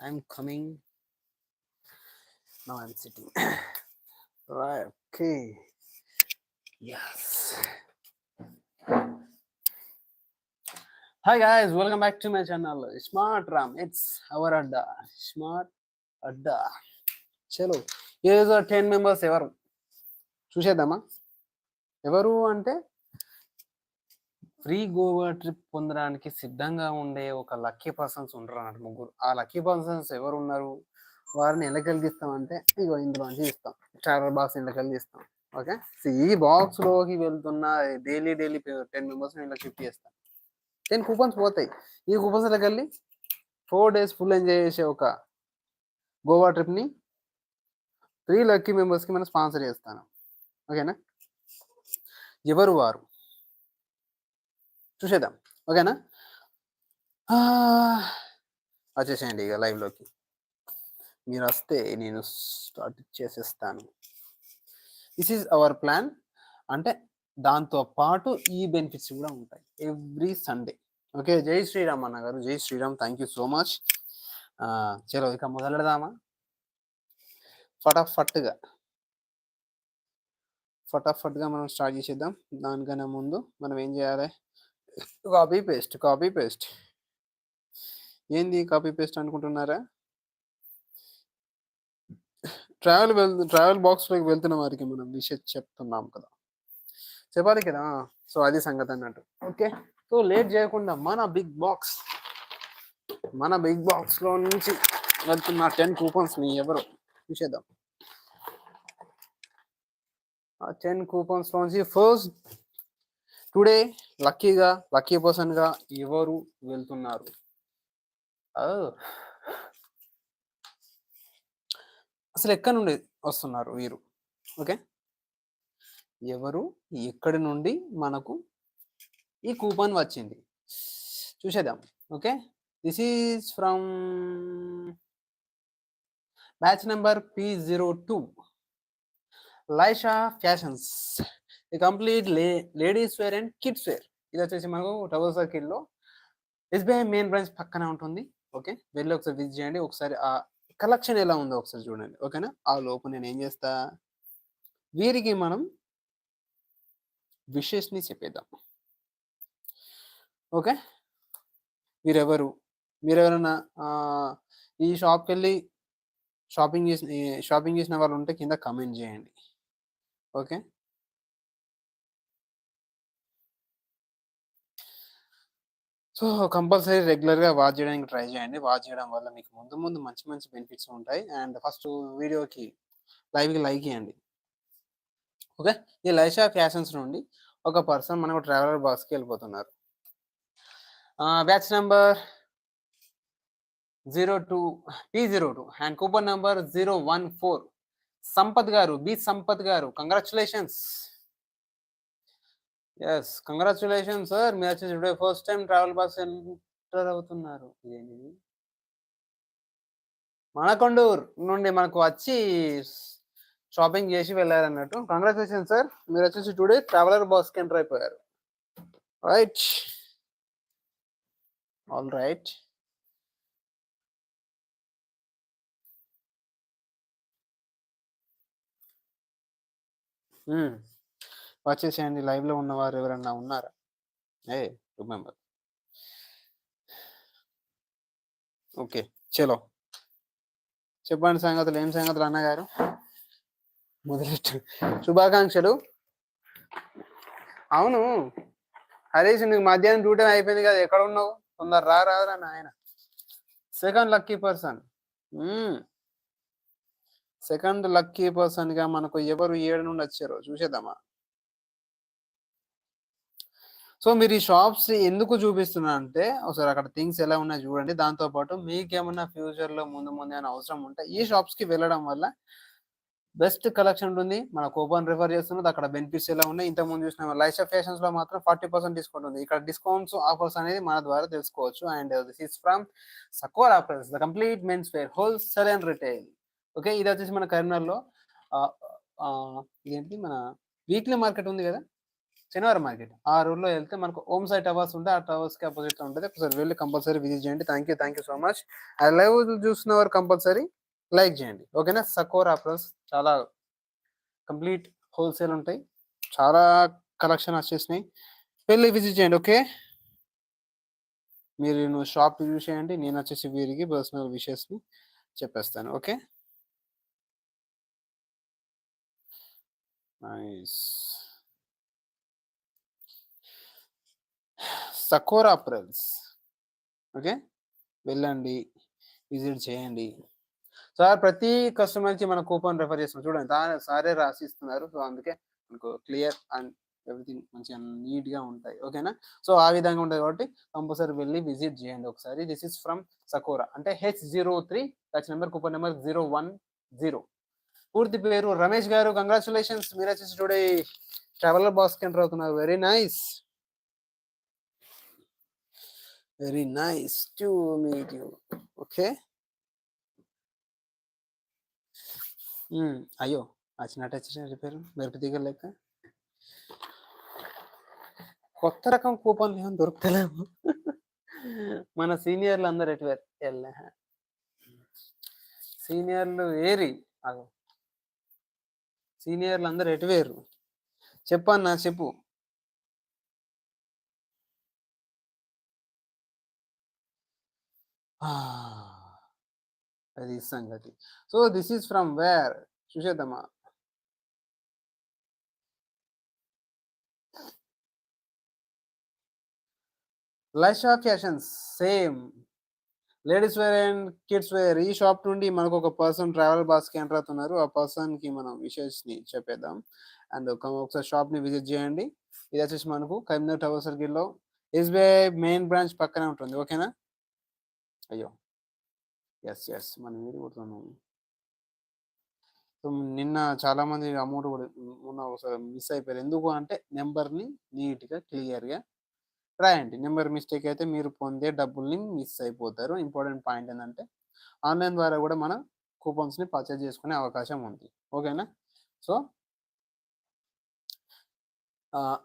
I'm coming. Now I'm sitting. right. Okay. Yes. Hi guys, welcome back to my channel. Smart Ram. It's our Adda. Smart Adda. చలో ఈరోజు ten members ఎవరు చూసేద్దామా ఎవరు అంటే free Goa trip పొందడానికి సిద్ధంగా ఉండే ఒక లక్కీ పర్సన్స్ ఉంటారు అన్నట్టు ముగ్గురు. ఆ లక్కీ పర్సన్స్ ఎవరు ఉన్నారు వారిని ఎలా కలిగిస్తామంటే ఇగో ఇందులోంచి ఇస్తాం ట్రావెల్ బాక్స్ ఇంట్లో కలిగిస్తాం. ఓకే? ఈ బాక్స్లోకి వెళ్తున్న డైలీ డైలీ టెన్ మెంబర్స్ ఇలా షిఫ్ట్ చేస్తాం. టెన్ కూపన్స్ పోతాయి. ఈ కూపన్స్ వెళ్ళి ఫోర్ డేస్ ఫుల్ ఎంజాయ్ చేసే ఒక గోవా ట్రిప్ని త్రీ లక్కీ మెంబర్స్కి మనం స్పాన్సర్ చేస్తాను. ఓకేనా? ఎవరు వారు? చూసేద్దాం. ఓకేనా? వచ్చేసేయండి ఇక లైవ్లోకి. మీరు వస్తే నేను స్టార్ట్ చేసేస్తాను. దిస్ ఈజ్ అవర్ ప్లాన్ అంటే దాంతో పాటు ఈ బెనిఫిట్స్ కూడా ఉంటాయి. ఎవ్రీ సండే ఓకే జై శ్రీరామ్ అన్న గారు. జై Sriram. Thank you so much చలో ఇక మొదలెడదామా? ఫటాఫట్గా. ఫటాఫట్గా మనం స్టార్ట్ చేసేద్దాం. దానికన్నా ముందు మనం ఏం చేయాలి? Copy paste copy paste. ఏంది కాపీ పేస్ట్ అనుకుంటున్నారా? ట్రావెల్ వెల్ ట్రావెల్ బాక్స్లోకి వెళ్తున్న వారికి మనం విషయం చెప్తున్నాం కదా. చెప్పాలి కదా? సో అది సంగతి అన్నట్టు. ఓకే? సో లేట్ చేయకుండా మన బిగ్ బాక్స్ మన బిగ్ బాక్స్లో నుంచి వెళ్తున్న టెన్ కూపన్స్ని ఎవరు చూసేద్దాం ఆ టెన్ కూపన్స్ నుంచి ఫస్ట్ టుడే లక్కీగా లక్కీ పర్సన్గా ఎవరు వెళ్తున్నారు? అసలు ఎక్కడి నుండి వస్తున్నారు వీరు? ఓకే. ఎవరు? ఎక్కడి నుండి మనకు ఈ కూపన్ వచ్చింది? చూసేద్దాం. Okay. This is from batch number P zero two Laisha fashions ఇది కంప్లీట్ లే ladies wear and kids wear. ఇది వచ్చేసి మనకు టవర్ సర్కిల్లో. ఎస్బీఐ మెయిన్ బ్రాంచ్ పక్కనే ఉంటుంది. ఓకే? వెళ్ళి ఒకసారి విజిట్ చేయండి. ఒకసారి ఆ కలెక్షన్ ఎలా ఉందో ఒకసారి చూడండి. ఓకేనా? ఆ లోపు నేను ఏం చేస్తా? వీరికి మనం విషెస్ని చెప్పేద్దాం. ఓకే? మీరెవరు? మీరెవరైనా ఎవరన్నా ఈ షాప్కి వెళ్ళి షాపింగ్ చేసిన షాపింగ్ చేసిన వాళ్ళు ఉంటే కింద కమెంట్ చేయండి. ఓకే? సో కంపల్సరీ రెగ్యులర్గా వాచ్ చేయడానికి ట్రై చేయండి. వాచ్ చేయడం వల్ల మీకు ముందు ముందు మంచి మంచి బెనిఫిట్స్ ఉంటాయి. అండ్ ఫస్ట్ వీడియోకి లైవ్కి లైక్ ఇవ్వండి ఓకే? ఈ లైషా ఫ్యాషన్స్ నుండి ఒక పర్సన్ మనకు ట్రావెలర్ బాక్స్కి వెళ్ళిపోతున్నారు. Batch number zero two P zero two. And coupon number zero one four. Sampath గారు బి సంపత్ గారు. కంగ్రాచులేషన్స్! ఎస్ కంగ్రాచులేషన్ సార్ మీరు వచ్చేసి today first time travel bus enter అవుతున్నారు ఇదేంటిది మనకొండూరు నుండి మనకు వచ్చి షాపింగ్ చేసి వెళ్ళారన్నట్టు. కంగ్రాచులేషన్ సార్ మీరు వచ్చేసి టుడే ట్రావెలర్ బస్కి ఎంటర్ అయిపోయారు. రైట్ ఆల్ రైట్ వచ్చేసేయండి లైవ్లో ఉన్నవారు ఎవరన్నా ఉన్నారా? ఏ రిమెంబర్ ఓకే చలో. చెప్పండి సంగతులు ఏం సంగతులు అన్నగారు? మొదలెట్టు. శుభాకాంక్షలు. అవును హరీష్ నీకు మధ్యాహ్నం డ్యూటీ అయిపోయింది కదా ఎక్కడ ఉన్నావు? తొందర రా రాదురా నాయన. Second lucky person. Second lucky పర్సన్గా మనకు ఎవరు ఏడు నుండి వచ్చారో చూసేద్దామా? సో మీరు ఈ షాప్స్ ఎందుకు చూపిస్తున్నా అంటే ఒకసారి అక్కడ థింగ్స్ ఎలా ఉన్నాయో చూడండి. దాంతో పాటు మీకేమన్నా ఫ్యూచర్లో ముందు ముందు ఏమైనా అవసరం ఉంటే ఈ షాప్స్కి వెళ్ళడం వల్ల బెస్ట్ కలెక్షన్ ఉంటుంది. మన కూపన్ రిఫర్ చేస్తున్నది అక్కడ బెనిఫిట్స్ ఎలా ఉన్నాయి. ఇంత ముందు చూసిన లైఫ్ ఫ్యాషన్స్లో మాత్రం ఫార్టీ పర్సెంట్ డిస్కౌంట్ ఉంది. ఇక్కడ డిస్కౌంట్స్ ఆఫర్స్ అనేది మన ద్వారా తెలుసుకోవచ్చు. And this is from Sakor offers the complete men's wear wholesale and retail. Okay ఇది వచ్చేసి మన కరీంనగర్లో ఆ, ఇదేంటి మన వీక్లీ మార్కెట్ ఉంది కదా? శనివారం మార్కెట్. ఆ రోడ్లో వెళ్తే మనకు ఓమ్ సై టవర్స్ ఉంటే ఆ టవర్స్కి అపోజిట్ ఉంటుంది ఒకసారి వెళ్ళి కంపల్సరీ విజిట్ చేయండి. Thank you thank you so much. ఆ లైవ్ చూసిన వారు కంపల్సరీ లైక్ చేయండి. ఓకేనా? సకోర్ ఆఫర్స్ చాలా కంప్లీట్ హోల్సేల్ ఉంటాయి. చాలా కలెక్షన్ వచ్చేసినాయి. వెళ్ళి విజిట్ చేయండి ఓకే? మీరు నువ్వు షాప్ రివ్యూ చేయండి. నేను వచ్చేసి వీరికి పర్సనల్ విషయస్ని చెప్పేస్తాను okay? Nice. Sakora apparels okay వెళ్ళండి. విజిట్ చేయండి. సార్ ప్రతి కస్టమర్కి మన కూపన్ రెఫర్ చేస్తాం. చూడండి తా- సారే రాసిస్తున్నారు. సో అందుకే మనకు క్లియర్ అండ్ ఎవ్రీథింగ్ మంచిగా నీట్గా ఉంటాయి. ఓకేనా సో ఆ విధంగా ఉంటుంది కాబట్టి కంపల్సరీ వెళ్ళి విజిట్ చేయండి ఒకసారి. దిస్ ఇస్ ఫ్రమ్ సకోరా అంటే H zero three batch number coupon number zero one zero పూర్తి పేరు రమేష్ గారు. కంగ్రాచులేషన్స్ మీరు వచ్చేసి టుడే ట్రావెలర్ బాస్ ఎంటర్ అవుతున్నారు. Very nice very nice to meet you okay అయ్యో వచ్చినట్టు అచ్చిన పేరు మెరుపు దిగ కొత్త రకం కూపన్లు ఏమైనా దొరుకుతలేము మన సీనియర్లు అందరు ఎటు వెళ్ళే సీనియర్లు ఏరి అగో సీనియర్లు అందరు ఎటు వేరు చెప్పన్నా చెప్పు అది సంగతి. So this is from where? చూసేద్దామా? Life shop fashions same. Ladies wear and kids wear. ఈ షాప్ నుండి మనకు ఒక పర్సన్ ట్రావెల్ బాస్కి ఎంటర్ అవుతున్నారు. ఆ పర్సన్కి మనం విషయస్ని చెప్పేద్దాం. అండ్ ఒకసారి షాప్ని విజిట్ చేయండి. ఇది వచ్చేసి మనకు కరీంనగర్ టవర్ సర్కిల్లో ఎస్బీఐ మెయిన్ బ్రాంచ్ పక్కనే ఉంటుంది. ఓకేనా? అయ్యో! ఎస్ ఎస్ మనం వీడి కొడుతున్నాము సో నిన్న చాలా మంది అమౌంట్ కూడా మొన్న ఒకసారి మిస్ అయిపోయారు. ఎందుకు అంటే నెంబర్ని నీట్గా క్లియర్గా రాయండి. నెంబర్ మిస్టేక్ అయితే మీరు పొందే డబ్బుల్ని మిస్ అయిపోతారు. ఇంపార్టెంట్ పాయింట్ ఏంటంటే ఆన్లైన్ ద్వారా కూడా మనం కూపన్స్ని పర్చేజ్ చేసుకునే అవకాశం ఉంది. ఓకేనా? సో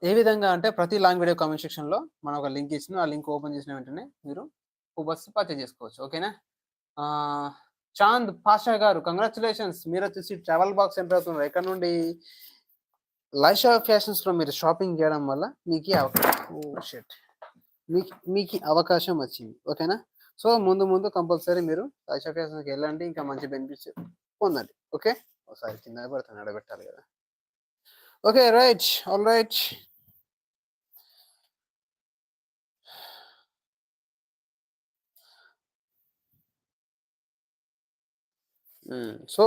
ఏ విధంగా అంటే ప్రతి లాంగ్ వీడియో కామెంట్ సెక్షన్లో మనం ఒక లింక్ ఇచ్చిన ఆ లింక్ ఓపెన్ చేసిన వెంటనే మీరు బస్సు పర్చేజ్ చేసుకోవచ్చు. ఓకేనా? చాంద్ పాషా గారు కంగ్రాచులేషన్స్. మీరు వచ్చేసి ట్రావెల్ బాక్స్ ఎంటర్ అవుతున్నారు. ఎక్కడ నుండి? లైషా ఫ్యాషన్స్లో మీరు షాపింగ్ చేయడం వల్ల మీకు అవకాశం ఓ మీకు మీకు అవకాశం వచ్చింది. ఓకేనా? సో ముందు ముందు కంపల్సరీ మీరు లైషా ఫ్యాషన్స్కి వెళ్ళండి. ఇంకా మంచి బెనిఫిట్స్ పొందండి. ఓకే? ఒకసారి కింద పడుతుంది అడగబెట్టాలి కదా? Okay right. All right so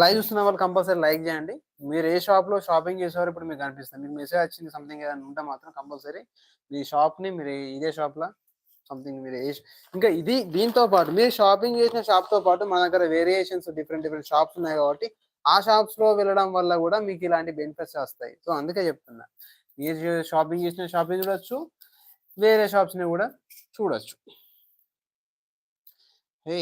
live చూస్తున్న వాళ్ళు కంపల్సరీ లైక్ చేయండి. మీరు ఏ షాప్లో షాపింగ్ చేసేవారు ఇప్పుడు మీకు అనిపిస్తుంది. మీకు మెసేజ్ వచ్చింది సంథింగ్ ఏదైనా ఉంటే మాత్రం కంపల్సరీ మీ షాప్ని మీరు ఇదే షాప్లో సంథింగ్ మీరు ఏ ఇంకా ఇది దీంతో పాటు మీరు షాపింగ్ చేసిన షాప్తో పాటు మన దగ్గర వేరియేషన్స్ డిఫరెంట్ డిఫరెంట్ షాప్స్ ఉన్నాయి కాబట్టి ఆ షాప్స్లో వెళ్ళడం వల్ల కూడా మీకు ఇలాంటి బెనిఫిట్స్ వస్తాయి. సో అందుకే చెప్తున్నా. మీరు షాపింగ్ చేసిన షాపింగ్ చూడొచ్చు. వేరే షాప్స్ని కూడా చూడొచ్చు. హే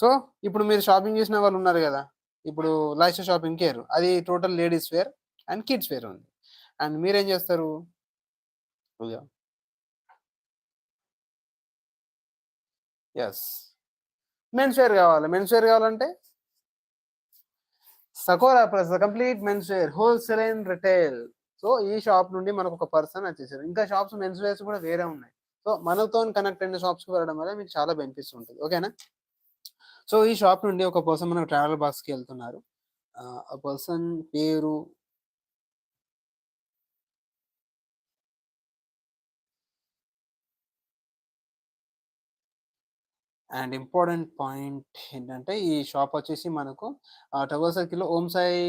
సో ఇప్పుడు మీరు షాపింగ్ చేసిన వాళ్ళు ఉన్నారు కదా ఇప్పుడు లైఫ్ షాపింగ్ కేర్ అది total ladies wear and kids wear ఉంది అండ్ మీరేం చేస్తారు? ఎస్ మెన్స్ వేర్ కావాలి. మెన్స్ వేర్ కావాలంటే? Sakora plus complete men's wear wholesale and retail so ఈ షాప్ నుండి మనకు ఒక పర్సన్ వచ్చేసారు. ఇంకా షాప్స్ మెన్స్ వేర్స్ కూడా వేరే ఉన్నాయి. సో మనతో కనెక్ట్ అయిన షాప్స్కి వెళ్ళడం వల్ల మీకు చాలా బెనిఫిట్స్ ఉంటుంది. ఓకేనా సో ఈ షాప్ నుండి ఒక పర్సన్ మన ట్రావెల్ బాక్స్కి వెళ్తున్నారు. ఆ పర్సన్ పేరు అండ్ ఇంపార్టెంట్ పాయింట్ ఏంటంటే ఈ షాప్ వచ్చేసి మనకు టవర్ సర్కిల్లో ఓం సాయి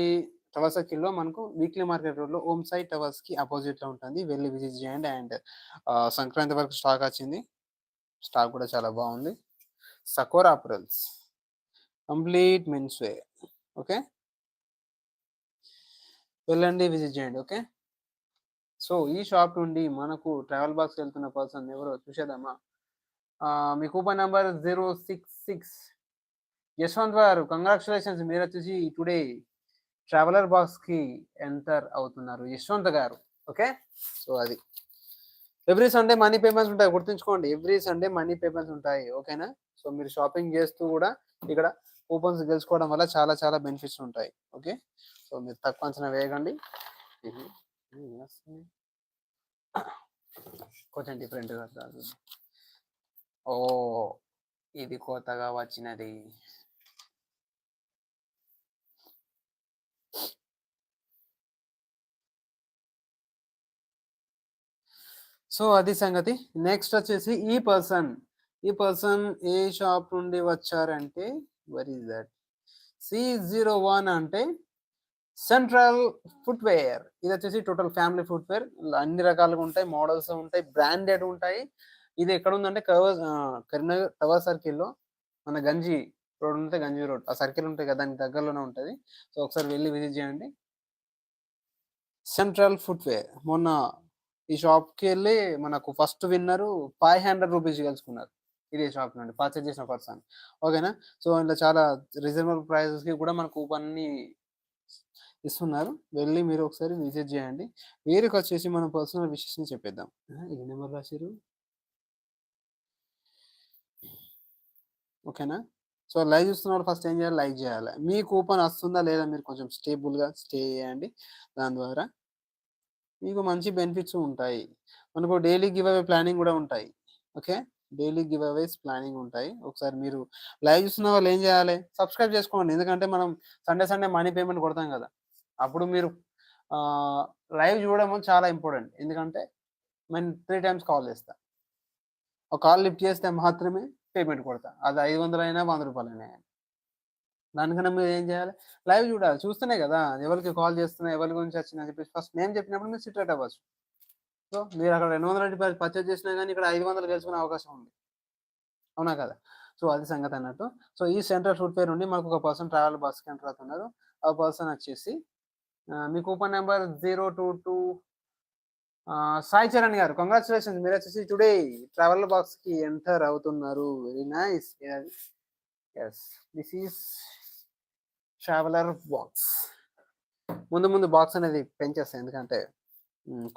టవర్ సర్కిల్లో మనకు వీక్లీ మార్కెట్ రోడ్లో ఓం సాయి టవర్స్కి అపోజిట్ ఉంటుంది. వెళ్ళి విజిట్ చేయండి అండ్ సంక్రాంతి వరకు స్టాక్ వచ్చింది. స్టాక్ కూడా చాలా బాగుంది. Sakora apparels complete men's wear okay? వెళ్ళండి విజిట్ చేయండి ఓకే? సో ఈ షాప్ నుండి మనకు ట్రావెల్ బాక్స్ వెళ్తున్న పర్సన్ ఎవరో చూసేద్దామా? మీ coupon number zero six six. Yashwanth గారు కంగ్రాచులేషన్స్ మీరు వచ్చేసి టుడే ట్రావెలర్ బాక్స్కి ఎంటర్ అవుతున్నారు. యశ్వంత్ గారు ఓకే? సో అది. ఎవ్రీ సండే మనీ పేమెంట్స్ ఉంటాయి గుర్తుంచుకోండి. ఎవ్రీ సండే మనీ పేమెంట్స్ ఉంటాయి ఓకేనా? సో మీరు షాపింగ్ చేస్తూ కూడా ఇక్కడ కూపన్స్ గెలుచుకోవడం వల్ల చాలా చాలా బెనిఫిట్స్ ఉంటాయి. ఓకే? సో మీరు తక్కువ అంచనా వేయకండి. ఇది కొంచెం డిఫరెంట్గా కాదు. ఓ ఇది కొత్తగా వచ్చినది. సో అది సంగతి. నెక్స్ట్ వచ్చేసి ఈ పర్సన్. ఈ పర్సన్ ఏ షాప్ నుండి వచ్చారంటే where is that C zero one అంటే సెంట్రల్ ఫుట్వేర్ ఇది వచ్చేసి టోటల్ ఫ్యామిలీ ఫుట్వేర్ అన్ని రకాలుగా ఉంటాయి మోడల్స్ ఉంటాయి బ్రాండెడ్ ఉంటాయి. ఇది ఎక్కడ ఉందంటే కవర్ కరీంనగర్ టవర్ సర్కిల్లో మన గంజి రోడ్ ఉంటే గంజి రోడ్. ఆ సర్కిల్ ఉంటాయి కదా దానికి దగ్గరలోనే ఉంటుంది. సో ఒకసారి వెళ్ళి విజిట్ చేయండి. సెంట్రల్ ఫుట్వేర్ మొన్న ఈ షాప్కి వెళ్ళి మనకు first winner five hundred rupees కలుసుకున్నారు. ఇదే షాప్ నుండి పర్చేజ్ చేసిన పర్సన్ ఓకేనా సో ఇంట్లో చాలా రీజనబుల్ ప్రైజెస్కి కూడా మన కూపన్ని ఇస్తున్నారు. వెళ్ళి మీరు ఒకసారి విజిట్ చేయండి. వేరేకి వచ్చేసి మన పర్సనల్ విషయస్ని చెప్పేద్దాం. ఏ నెంబర్ రాశారు ఓకేనా సో లైవ్ చూస్తున్న వాళ్ళు ఫస్ట్ ఏం చేయాలి? లైక్ చేయాలి. మీ కూపన్ వస్తుందా లేదా మీరు కొంచెం స్టేబుల్గా స్టే చేయండి. దాని ద్వారా మీకు మంచి బెనిఫిట్స్ ఉంటాయి. మనకు డైలీ గివ్ అవే ప్లానింగ్ కూడా ఉంటాయి. Okay daily giveaways planning ఉంటాయి. ఒకసారి మీరు లైవ్ చూస్తున్న వాళ్ళు ఏం చేయాలి? సబ్స్క్రైబ్ చేసుకోండి. ఎందుకంటే మనం సండే సండే మనీ పేమెంట్ కొడతాం కదా. అప్పుడు మీరు లైవ్ చూడడం చాలా ఇంపార్టెంట్. ఎందుకంటే నేను త్రీ టైమ్స్ కాల్ చేస్తా. ఒక కాల్ లిఫ్ట్ చేస్తే మాత్రమే పేమెంట్ కొడతా. అది ఐదు వందలు అయినా వంద రూపాయలు అయినా. దానికన్నా మీరు ఏం చేయాలి? లైవ్ చూడాలి. చూస్తేనే కదా ఎవరికి కాల్ చేస్తున్నా ఎవరి గురించి వచ్చిందని చెప్పి చెప్పేసి ఫస్ట్ నేను చెప్పినప్పుడు మీరు సిట్రేట్ అవ్వచ్చు. సో మీరు అక్కడ రెండు వందల రూపాయలు పర్చేజ్ చేసినా కానీ ఇక్కడ ఐదు వందలు గెలుచుకునే అవకాశం ఉంది. అవునా కదా? సో అది సంగతి అన్నట్టు. సో ఈ సెంట్రల్ ఫుడ్ ఫేర్ నుండి మాకు ఒక పర్సన్ ట్రావెల్ బస్ ఎంటర్ అవుతున్నారు. ఆ పర్సన్ వచ్చేసి మీ coupon number zero two two Sai Charan గారు. కంగ్రాచులేషన్స్ మీరు వచ్చేసి టుడే ట్రావెల్ బాక్స్కి ఎంటర్ అవుతున్నారు. Very nice yes this is traveller box ముందు ముందు బాక్స్ అనేది పెంచేస్తాయి. ఎందుకంటే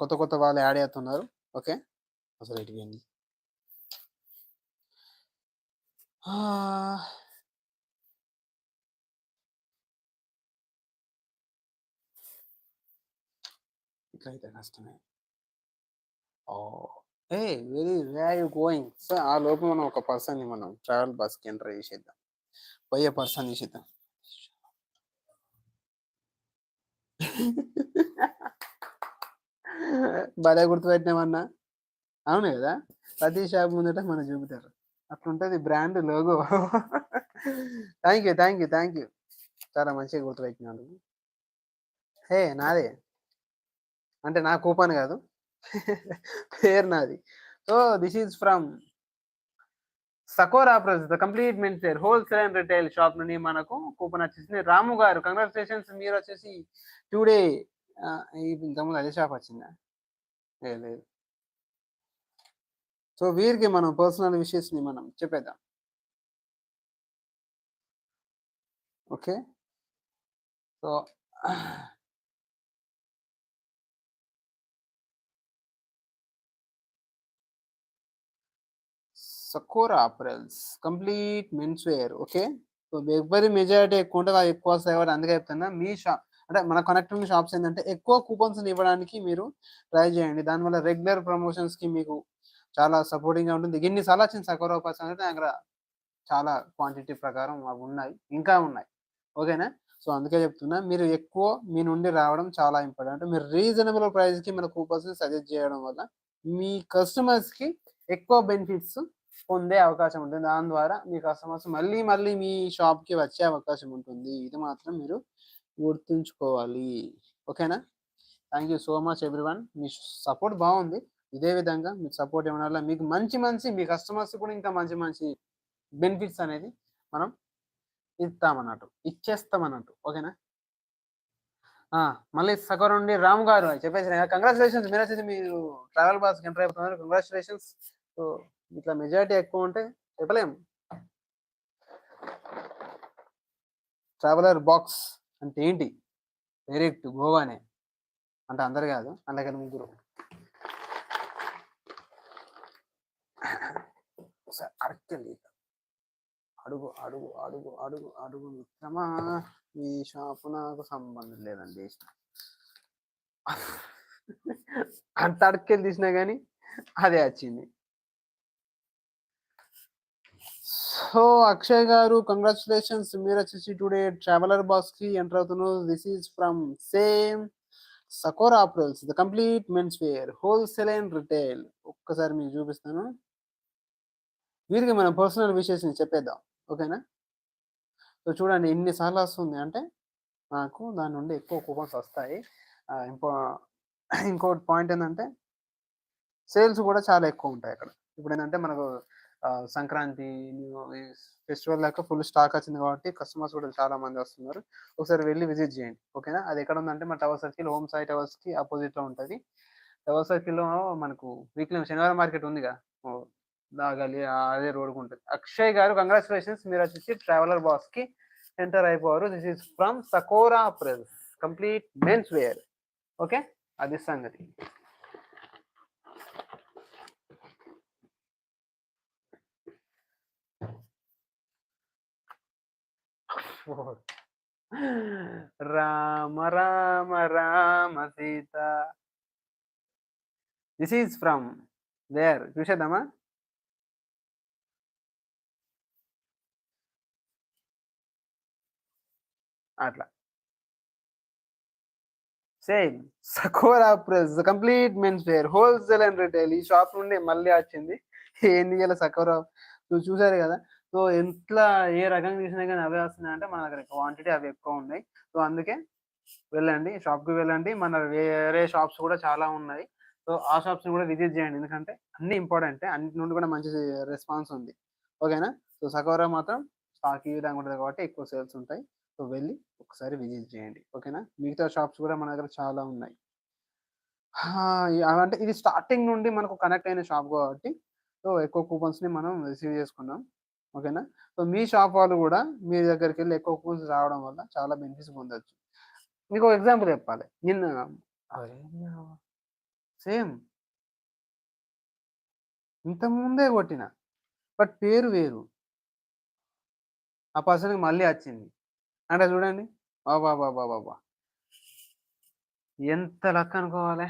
కొత్త కొత్త వాళ్ళు యాడ్ అవుతున్నారు ఓకే. అసలు ఇటు ఇట్లయితే అయితే కష్టమే. ఓ. A very way you going? So ఆ లోపు మనం ఒక పర్సన్ని మనం ట్రావెల్ బస్కి ఎంటర్ చేసేద్దాం. పోయే పర్సన్ చేసేద్దాం భలే గుర్తుపెట్టినామన్నా. అవును కదా? ప్రతి షాప్ ముందట మనం చూపుతారు. అట్లుంటది brand logo. Thank you thank you thank you చాలా మంచిగా గుర్తుపెట్టినాడు హే నాదే. అంటే నా కూపన్ కాదు. పేరు నాది. So this is from Sakora apparels the complete men's wear wholesale and retail shop నుండి మనకు కూపన్ వచ్చేసింది. రాము గారు కంగ్రాచులేషన్స్ మీరు వచ్చేసి టుడే ఇంతకుముందు అదే షాప్ వచ్చిందా? లేదు లేదు. సో వీరికి మనం పర్సనల్ విషయస్ని మనం చెప్పేద్దాం. Okay? So Sakora apparels complete men's wear okay? So ఎవరి మెజారిటీ ఎక్కువ ఉంటే ఎక్కువ వస్తాయి కాబట్టి అందుకే చెప్తున్నా మీ షాప్ అంటే మన కనెక్ట్ ఉన్న షాప్స్ ఏంటంటే ఎక్కువ కూపన్స్ ఇవ్వడానికి మీరు ట్రై చేయండి. దానివల్ల రెగ్యులర్ ప్రమోషన్స్కి మీకు చాలా సపోర్టింగ్గా ఉంటుంది. ఎన్నిసార్లు వచ్చింది సకోరా ఆఫర్స్ అంటే దగ్గర చాలా క్వాంటిటీ ప్రకారం అవి ఉన్నాయి ఇంకా ఉన్నాయి. ఓకేనా సో అందుకే చెప్తున్నా మీరు ఎక్కువ మీ నుండి రావడం చాలా ఇంపార్టెంట్ మీరు రీజనబుల్ ప్రైస్కి మన కూపన్స్ సజెస్ట్ చేయడం వల్ల మీ కస్టమర్స్కి ఎక్కువ బెనిఫిట్స్ పొందే అవకాశం ఉంటుంది. దాని ద్వారా మీ కస్టమర్స్ మళ్ళీ మళ్ళీ మీ షాప్కి వచ్చే అవకాశం ఉంటుంది. ఇది మాత్రం మీరు గుర్తుంచుకోవాలి. ఓకేనా? Thank you so much everyone. Me support బాగుంది. ఇదే విధంగా మీకు సపోర్ట్ ఇవ్వడం మీకు మంచి మంచి మీ కస్టమర్స్ కూడా ఇంకా మంచి మంచి బెనిఫిట్స్ అనేది మనం ఇస్తామన్నట్టు ఇచ్చేస్తామన్నట్టు. ఓకేనా? ఆ, మళ్ళీ సగర్ నుండి రామ్ గారు చెప్పేసి కంగ్రాచులేషన్స్ మీరు వచ్చేసి మీరు ట్రావెల్ బాస్ ఎంటర్ అయిపోతున్నారు. కంగ్రాచులేషన్స్ సో ఇట్లా మెజారిటీ ఎక్కువ ఉంటే చెప్పలేము. ట్రావెలర్ బాక్స్ అంటే ఏంటి? డైరెక్ట్ గోవానే. అంటే అందరు కాదు అందుకని ముగ్గురు. ఒకసారి అరకెళ్ళి అడుగు అడుగు అడుగు అడుగు అడుగు మిత్రమా ఈ షాపు నాకు సంబంధం లేదండి. అంత అడకెళ్ళి తీసినా కానీ అదే వచ్చింది. సో అక్షయ్ గారు కంగ్రాచులేషన్స్ మీరు వచ్చేసి టుడే ట్రావెలర్ బాక్స్కి ఎంటర్ అవుతున్నారు. This is from same Sakora apparels the complete men's wear wholesale and retail ఒక్కసారి మీకు చూపిస్తాను. వీరికి మన పర్సనల్ విషయస్ చెప్పేద్దాం. ఓకేనా సో చూడండి ఎన్నిసార్లు వస్తుంది అంటే నాకు దాని నుండి ఎక్కువ కూపన్స్ వస్తాయి. ఇంకో ఇంకోటి పాయింట్ ఏంటంటే సేల్స్ కూడా చాలా ఎక్కువ ఉంటాయి అక్కడ. ఇప్పుడు ఏంటంటే మనకు సంక్రాంతి ఫెస్టివల్ దాకా ఫుల్ స్టాక్ వచ్చింది కాబట్టి కస్టమర్స్ కూడా చాలా మంది వస్తున్నారు. ఒకసారి వెళ్ళి విజిట్ చేయండి ఓకేనా? అది ఎక్కడ ఉందంటే మన టవర్ సర్కిల్ హోమ్ సాయి టవర్స్కి ఆపోజిట్లో ఉంటుంది. టవర్ సర్కిల్లో మనకు వీక్లీ శనివారం మార్కెట్ ఉందిగా ఓ, అదే రోడ్ ఉంటుంది. అక్షయ్ గారు కంగ్రాచులేషన్స్ మీరు వచ్చేసి ట్రావెలర్ బాస్కి ఎంటర్ అయిపోయారు. This is from Sakora apparels complete men's wear okay? అది సంగతి. Rama Rama Rama Sita. This is from there చూసేద్దామా? అట్లా. Same Sakora apparels. Complete men's wear wholesale and retail ఈ షాప్ నుండి మళ్ళీ వచ్చింది. ఏంది ఇలా సకోరా? చూసారు కదా? సో ఎంత ఏ రకంగా తీసినా కానీ అవే వస్తున్నాయి అంటే మన దగ్గర క్వాంటిటీ అవి ఎక్కువ ఉన్నాయి. సో అందుకే వెళ్ళండి షాప్కి వెళ్ళండి. మన వేరే షాప్స్ కూడా చాలా ఉన్నాయి. సో ఆ షాప్స్ కూడా విజిట్ చేయండి. ఎందుకంటే అన్ని ఇంపార్టెంట్ అన్నిటి నుండి కూడా మంచి రెస్పాన్స్ ఉంది. ఓకేనా? సో సకోరా మాత్రం స్టాక్ ఈ విధంగా ఉంటుంది కాబట్టి ఎక్కువ సేల్స్ ఉంటాయి. సో వెళ్ళి ఒకసారి విజిట్ చేయండి. ఓకేనా? మిగతా షాప్స్ కూడా మన దగ్గర చాలా ఉన్నాయి. అంటే ఇది స్టార్టింగ్ నుండి మనకు కనెక్ట్ అయిన షాప్ కాబట్టి సో ఎక్కువ కూపన్స్ని మనం రిసీవ్ చేసుకున్నాం. ఓకేనా? సో మీ షాప్ వాళ్ళు కూడా మీ దగ్గరికి వెళ్ళి ఎక్కువ కూల్స్ రావడం వల్ల చాలా బెనిఫిట్స్ పొందొచ్చు. మీకు ఒక ఎగ్జాంపుల్ చెప్పాలి. నిన్న సేమ్. ఇంత ముందే కొట్టిన బట్ పేరు వేరు. ఆ పర్సన్కి మళ్ళీ వచ్చింది. అంటే చూడండి. బాబా బాబా బాబా ఎంత లక్ అనుకోవాలి.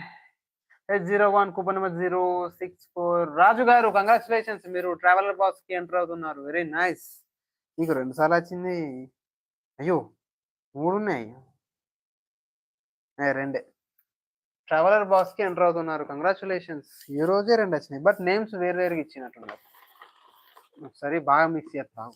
H zero one coupon number zero six four Raju గారు కంగ్రాచులేషన్స్ మీరు ట్రావెలర్ బాక్స్కి ఎంటర్ అవుతున్నారు. వెరీ నైస్ మీకు రెండు సార్లు వచ్చింది. అయ్యో మూడు ఉన్నాయి. రెండే. ట్రావెలర్ బాక్స్కి ఎంటర్ అవుతున్నారు. కంగ్రాచులేషన్స్ ఈ రోజే రెండు వచ్చినాయి. బట్ నేమ్స్ వేరు వేరుగా ఇచ్చినట్టున్నారు. సరే బాగా మిక్స్ చేస్తాం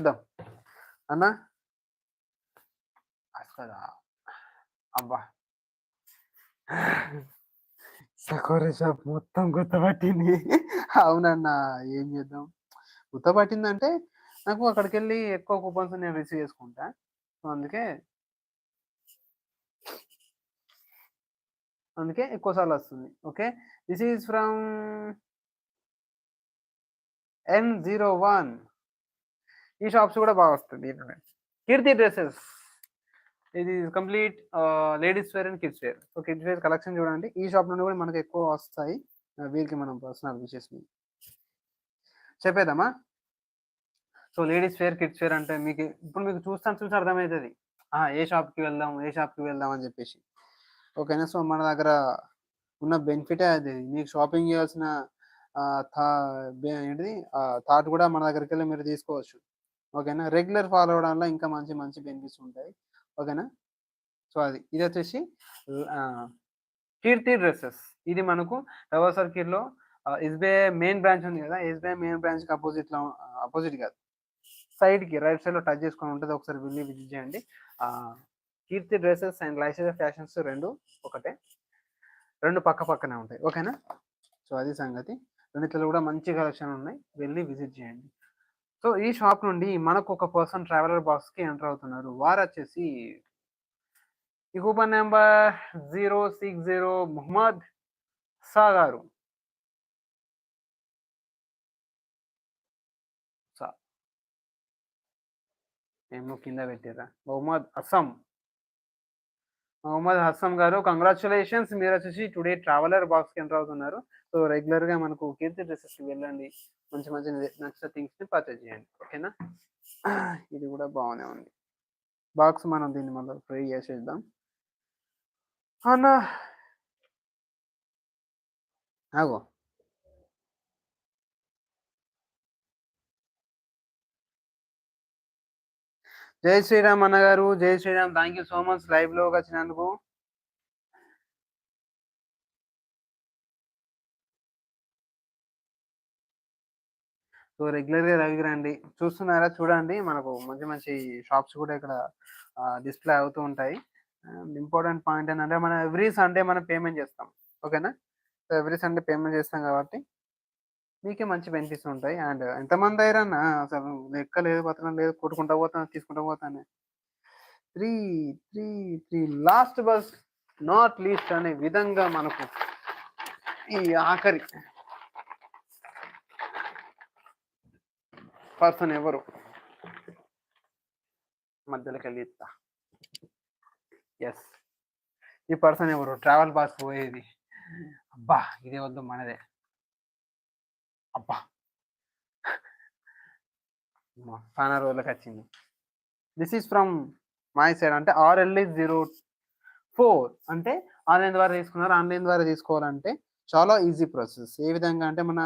చూద్దాం అన్న అసలు అబ్బా సకోరా షాప్ మొత్తం గుర్తుపట్టింది అవునన్నా ఏం చేద్దాం గుర్తుపట్టిందంటే నాకు అక్కడికి వెళ్ళి ఎక్కువ కూపన్స్ నేను రిసీవ్ చేసుకుంటా సో అందుకే అందుకే ఎక్కువ సార్లు వస్తుంది okay this is from N zero one ఈ షాప్స్ కూడా బాగా వస్తుంది దీంట్లోనే. కీర్తి డ్రెస్సెస్. ఇది complete ladies wear and kids wear. So kids wear collection చూడండి. ఈ షాప్ నుండి కూడా మనకు ఎక్కువ వస్తాయి. వీరికి మనం personal wishes చెప్పేద్దామా? So ladies wear kids wear అంటే మీకు ఇప్పుడు మీకు చూస్తాను చూసి అర్థమవుతుంది. ఆ, ఏ షాప్కి వెళ్దాం ఏ షాప్కి వెళ్దాం అని చెప్పేసి. ఓకేనా? సో మన దగ్గర ఉన్న బెనిఫిటే అది. మీకు షాపింగ్ చేయాల్సిన థా ఏంటిది? థాట్ కూడా మన దగ్గరికి వెళ్ళి మీరు తీసుకోవచ్చు. ఓకేనా? రెగ్యులర్ ఫాలో అవడం వల్ల ఇంకా మంచి మంచి బెనిఫిట్స్ ఉంటాయి. ఓకేనా? సో అది. ఇది వచ్చేసి కీర్తి డ్రెస్సెస్. ఇది మనకు టవర్ సర్కిల్లో ఎస్బీఐ మెయిన్ బ్రాంచ్ ఉంది కదా? ఎస్బీఐ మెయిన్ బ్రాంచ్కి అపోజిట్లో అపోజిట్ కాదు. సైడ్కి రైట్ సైడ్లో టచ్ చేసుకొని ఉంటుంది. ఒకసారి వెళ్ళి విజిట్ చేయండి. Keerthi dresses and Laisha fashions రెండు ఒకటే. రెండు పక్క పక్కనే ఉంటాయి. ఓకేనా? సో అది సంగతి. రెండిట్లో కూడా మంచి కలెక్షన్ ఉన్నాయి. వెళ్ళి విజిట్ చేయండి. సో ఈ షాప్ నుండి మనకు ఒక పర్సన్ ట్రావెలర్ బాక్స్కి ఎంటర్ అవుతున్నారు. వారు వచ్చేసి ఈ number zero six zero Mohammed సా గారు. ఏమో కింద పెట్టారా మొహమ్మద్ అస్సాం. మొహమ్మద్ హస్సం గారు కంగ్రాచులేషన్స్ మీరు వచ్చేసి టుడే ట్రావెలర్ బాక్స్కి ఎంటర్ అవుతున్నారు. సో రెగ్యులర్గా మనకు కీర్తి డ్రెస్సెస్కి వెళ్ళండి. మంచి మంచి నచ్చిన థింగ్స్ని పర్చేజ్ చేయండి. ఓకేనా ఇది కూడా బాగానే ఉంది. బాక్స్ మనం దీన్ని మళ్ళీ ఫ్రీ చేసేద్దాం. అన్నా! ఆగో. జై శ్రీరామ్ అన్న గారు జై Sriram. Thank you so much లైవ్లో వచ్చినందుకు. సో రెగ్యులర్గా రవికి రండి చూస్తున్నారా? చూడండి. మనకు మంచి మంచి షాప్స్ కూడా ఇక్కడ డిస్ప్లే అవుతూ ఉంటాయి. ఇంపార్టెంట్ పాయింట్ ఏంటంటే మనం ఎవ్రీ సండే మనం పేమెంట్ చేస్తాం. ఓకేనా సో ఎవ్రీ సండే పేమెంట్ చేస్తాం కాబట్టి మీకే మంచి బెనిఫిట్స్ ఉంటాయి. అండ్ ఎంతమంది అయ్యారన్నా అసలు లెక్క లేదు పత్రం లేదు కొట్టుకుంటా పోతాను తీసుకుంటా పోతాను. Three three three last but not least అనే విధంగా మనకు ఈ ఆఖరి పర్సన్ ఎవరు? మధ్యలోకి వెళ్ళి ఇస్తా. ఎస్ ఈ పర్సన్ ఎవరు? ట్రావెల్ బాస్ పోయేది. అబ్బా ఇదే వద్దు మనదే. అబ్బా! చాలా రోజులకు వచ్చింది this is from my side అంటే ఆర్ఎల్ఈ జీరో ఫోర్ అంటే ఆన్లైన్ ద్వారా తీసుకున్నారు? ఆన్లైన్ ద్వారా తీసుకోవాలంటే చాలా ఈజీ ప్రాసెస్ ఏ విధంగా అంటే మన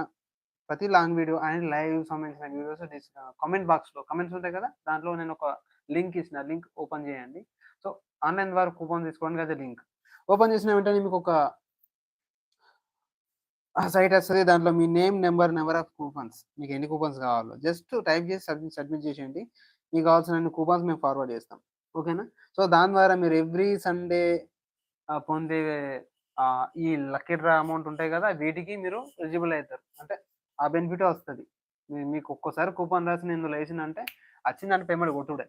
ప్రతి లాంగ్ వీడియో అండ్ లైవ్ సంబంధించిన వీడియోస్ కామెంట్ బాక్స్లో కమెంట్స్ ఉంటాయి కదా? దాంట్లో నేను ఒక లింక్ ఇచ్చిన లింక్ ఓపెన్ చేయండి. సో ఆన్లైన్ ద్వారా కూపన్ తీసుకోండి కదా లింక్ ఓపెన్ చేసిన వెంటనే మీకు ఒక ఆ సైట్ వస్తుంది దాంట్లో మీ name number number of coupons. మీకు ఎన్ని కూపన్స్ కావాలో. జస్ట్ టైప్ చేసి సబ్మిట్ సబ్మిట్ చేసేయండి. మీకు కావాల్సిన అన్ని కూపన్స్ మేము ఫార్వర్డ్ చేస్తాం. ఓకేనా? సో దాని ద్వారా మీరు ఎవ్రీ సండే పొందే ఈ లక్కీ డ్రా అమౌంట్ ఉంటాయి కదా వీటికి మీరు ఎలిజిబుల్ అవుతారు. అంటే ఆ బెనిఫిట్ వస్తుంది. మీకు ఒక్కోసారి కూపన్ రాసి నేను వేసిందంటే వచ్చిందంటే పేమెంట్ కొట్టుడే.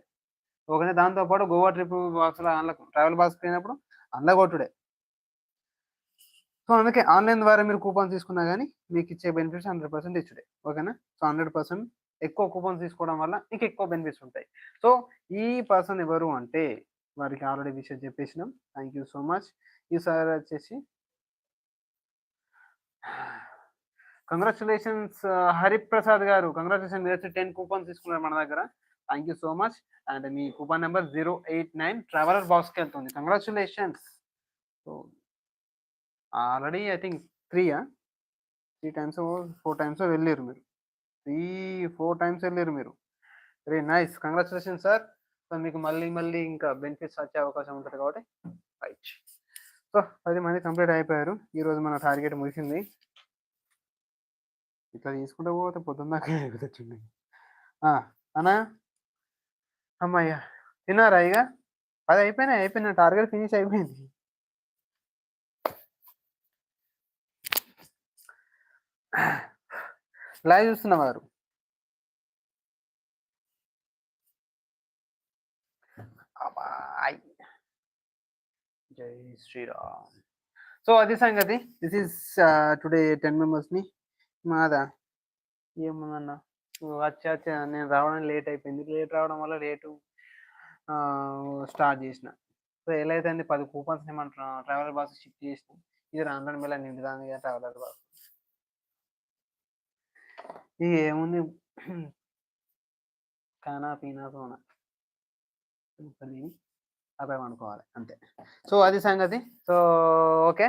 ఓకేనా? దాంతోపాటు గోవా ట్రిప్ బాక్స్లో అందులో ట్రావెల్ బాక్స్ పోయినప్పుడు అందులో కొట్టుడే. సో అందుకే ఆన్లైన్ ద్వారా మీరు కూపన్స్ తీసుకున్నా కానీ మీకు ఇచ్చే బెనిఫిట్స్ హండ్రెడ్ పర్సెంట్ ఇచ్చుడే ఓకేనా? సో హండ్రెడ్ పర్సెంట్ ఎక్కువ కూపన్స్ తీసుకోవడం వల్ల మీకు ఎక్కువ బెనిఫిట్స్ ఉంటాయి. సో ఈ పర్సన్ ఎవరు అంటే వారికి ఆల్రెడీ విషయం చెప్పేసినాం. Thank you so much. ఈసారి వచ్చేసి కంగ్రాచులేషన్స్ హరిప్రసాద్ గారు. కంగ్రాచులేషన్ మీరు వచ్చి టెన్ కూపన్స్ తీసుకున్నారు మన దగ్గర. Thank you so much. And me coupon number zero eight nine traveller బాక్స్కి వెళ్తుంది. Congratulations. So already I think త్రీయా three times four times వెళ్ళారు మీరు. త్రీ ఫోర్ టైమ్స్ వెళ్ళారు మీరు. Very nice. Congratulation sir. So మీకు మళ్ళీ మళ్ళీ ఇంకా బెనిఫిట్స్ వచ్చే అవకాశం ఉంటుంది కాబట్టి రైట్. సో పది మంది కంప్లీట్ అయిపోయారు. ఈరోజు మన టార్గెట్ ముగిసింది. ఇట్లా తీసుకుంటూ పోతే పొద్దున్న వచ్చింది అన్నా? అమ్మయ్యా. తిన్నారా ఇక అది అయిపోయినాయి అయిపోయిన టార్గెట్ ఫినిష్ అయిపోయింది. లైవ్ చూస్తున్న వారు జై శ్రీరామ్. సో అది సంగతి. దిస్ ఈస్ టుడే టెన్ మెంబర్స్ని మాదా? ఏముందన్న? వచ్చి వచ్చా నేను రావడం లేట్ అయిపోయింది. లేట్ రావడం వల్ల లేటు స్టార్ట్ చేసిన. సో ఎలా అయితే పది కూపన్స్ ఏమంటున్నా? ట్రావెలర్ బాక్స్ షిఫ్ట్ చేసిన. ఇది రాను మెల్ల నిండుదాని ట్రావెలర్ బాక్స్ ఇక ఏముంది కానా పీనా సోనా పని అబ్బాయి అనుకోవాలి అంతే సో అది సంగతి. సో ఓకే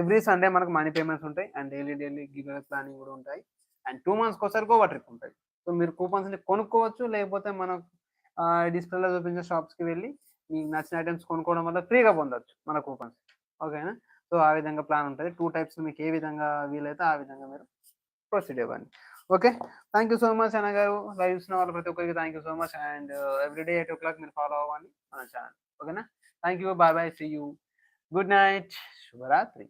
ఎవ్రీ సండే మనకు మనీ పేమెంట్స్ ఉంటాయి. And daily daily give planning కూడా ఉంటాయి. అండ్ టూ మంత్స్కి ఒకసారి గోవా ట్రిప్ ఉంటుంది సో మీరు కూపన్స్ కొనుక్కోవచ్చు. లేకపోతే మనం డిస్ప్లేలో చూపించే షాప్స్కి వెళ్ళి మీకు నచ్చిన ఐటమ్స్ కొనుక్కోవడం వల్ల ఫ్రీగా పొందొచ్చు మన కూపన్స్ ఓకేనా సో ఆ విధంగా ప్లాన్ ఉంటుంది. టూ టైప్స్ మీకు ఏ విధంగా వీలైతే ఆ విధంగా మీరు ప్రొసీడ్ ఇవ్వండి okay thank you so much అన్న గారు. లైవ్ చూసిన వాళ్ళు ప్రతి ఒక్కరికి thank you so much and everyday eight o'clock మీరు ఫాలో అవ్వండి మన ఛానల్ ఓకేనా thank you bye bye see you good night శుభరాత్రి